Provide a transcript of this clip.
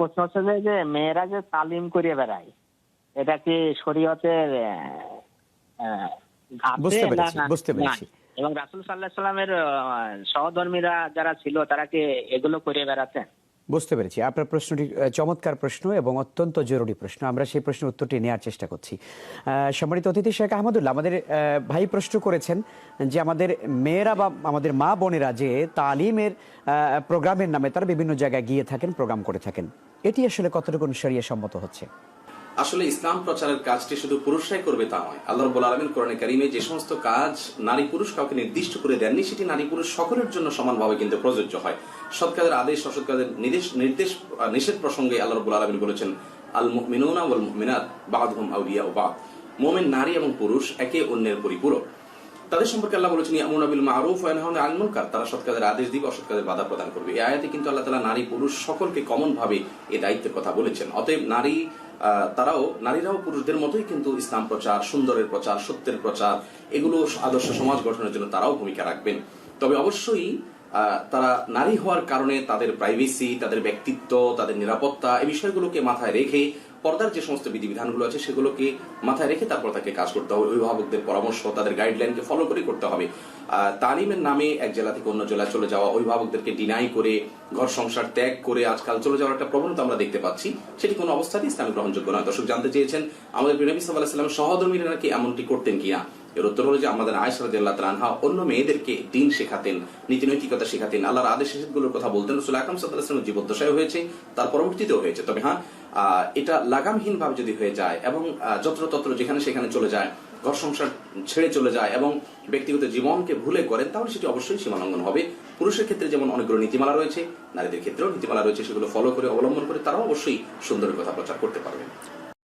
প্রশ্ন হচ্ছে যে মেয়েরা যে তালিম করে বেড়ায় এটা কি শরীয়তের বুঝতে পেরেছি, বুঝতে পেরেছি। এবং রাসুল সাল্লাহ সাল্লামের সহধর্মীরা যারা ছিল তারা কি এগুলো করে বেড়াতেন? বুঝতে পেরেছি। আপনার প্রশ্নটি চমৎকার প্রশ্ন এবং অত্যন্ত জরুরি প্রশ্ন। আমরা সেই প্রশ্নের উত্তরটি নেওয়ার চেষ্টা করছি। সম্মানিত অতিথি শেখ আহমদুল্লাহ আমাদের ভাই প্রশ্ন করেছেন যে আমাদের মেয়েরা বা আমাদের মা বোনেরা যে তালিমের আহ, প্রোগ্রামের নামে তারা বিভিন্ন জায়গায় গিয়ে থাকেন প্রোগ্রাম করে থাকেন। এটি আসলে কতটুকু শরিয়া সম্মত হচ্ছে? আসলে ইসলাম প্রচারের কাজটি শুধু পুরুষরাই করবে তা নয়। আল্লাহ রব্বুল আলমিন কোরআনে কারিমে যে সমস্ত কাজ নারী পুরুষ কাউকে নির্দিষ্ট করে দেননি, সেটি নারী পুরুষ সকলের জন্য সমানভাবে কিন্তু প্রযোজ্য হয়। সৎ কাজের আদেশ অসৎ কাজের নির্দেশ নির্দেশ নিষেধ প্রসঙ্গে আল্লাহ রব্বুল আলমিন বলেছেন আল মিনুনা ওয়াল মিনাত বাদহুম আউলিয়া ও বাদ। মোমেন নারী এবং পুরুষ একে অন্যের পরিপূরক। তাদের সম্পর্কে আল্লাহ বলেছেন, ইয়ামুন আবিল মারুফ ওয়া ইয়ানহাউনা আনিল মুনকার। তারা সৎ কাজের আদেশ দিবে অসৎ কাজের বাধা প্রদান করবে। এই আয়াতে কিন্তু আল্লাহ তাআলা নারী, পুরুষ সকলকে কমন ভাবে এই দায়িত্বের কথা বলেছেন। অতএব নারী তারাও, নারীরাও পুরুষদের মতোই কিন্তু ইসলাম প্রচার, সুন্দরের প্রচার, সত্যের প্রচার, এগুলো আদর্শ সমাজ গঠনের জন্য তারাও ভূমিকা রাখবেন। তবে অবশ্যই তারা নারী হওয়ার কারণে তাদের প্রাইভেসি তাদের ব্যক্তিত্ব, তাদের নিরাপত্তা এই বিষয়গুলোকে মাথায় রেখে পর্দার যে সমস্ত বিধিবিধানগুলো আছে সেগুলোকে মাথায় রেখে তারপর তাকে কাজ করতে হবে। অভিভাবকদের পরামর্শ, তাদের গাইডলাইনকে ফলো করে করতে হবে। তালিমের নামে এক জেলা থেকে অন্য জেলায় চলে যাওয়া অভিভাবকদেরকে ডিনাই করে, ঘর সংসার ত্যাগ করে আজকাল চলে যাওয়ার একটা প্রবণতা আমরা দেখতে পাচ্ছি। সেটি কোনো অবস্থাতেই ইসলামে গ্রহণযোগ্য নয়। দর্শক, জানতে চেয়েছেন, আমাদের নবী সাল্লাহ সাল্লাম সহধর্মীরা নাকি এমনটি করতেন কিনা? এর উত্তর হলো যে, আমাদের আয়সা রাদিয়াল্লাহু তাআলা আনহা অন্য মেয়েদেরকে দিন শেখাতেন, নীতি নৈতিকতা শেখাতেন। আল্লাহর আদেশ নিষেধগুলোর কথা বলতেন। রাসূল আকরাম আলাইহি জীবদ্দশায় হয়েছে, তার পরবর্তীতেও হয়েছে। তবে হ্যাঁ এটা লাগামহীন ভাবে যদি হয়ে যায় এবং যত্র যত্রতত্র যেখানে সেখানে চলে যায়, ঘর সংসার ছেড়ে চলে যায় এবং ব্যক্তিগত জীবনকে ভুলে করেন, তাহলে সেটি অবশ্যই সীমালঙ্ঘন হবে। পুরুষের ক্ষেত্রে যেমন অনেকগুলো নীতিমালা রয়েছে, নারীদের ক্ষেত্রেও নীতিমালা রয়েছে, সেগুলো ফলো করে, অবলম্বন করে তারাও অবশ্যই সুন্দরের কথা প্রচার করতে পারবেন।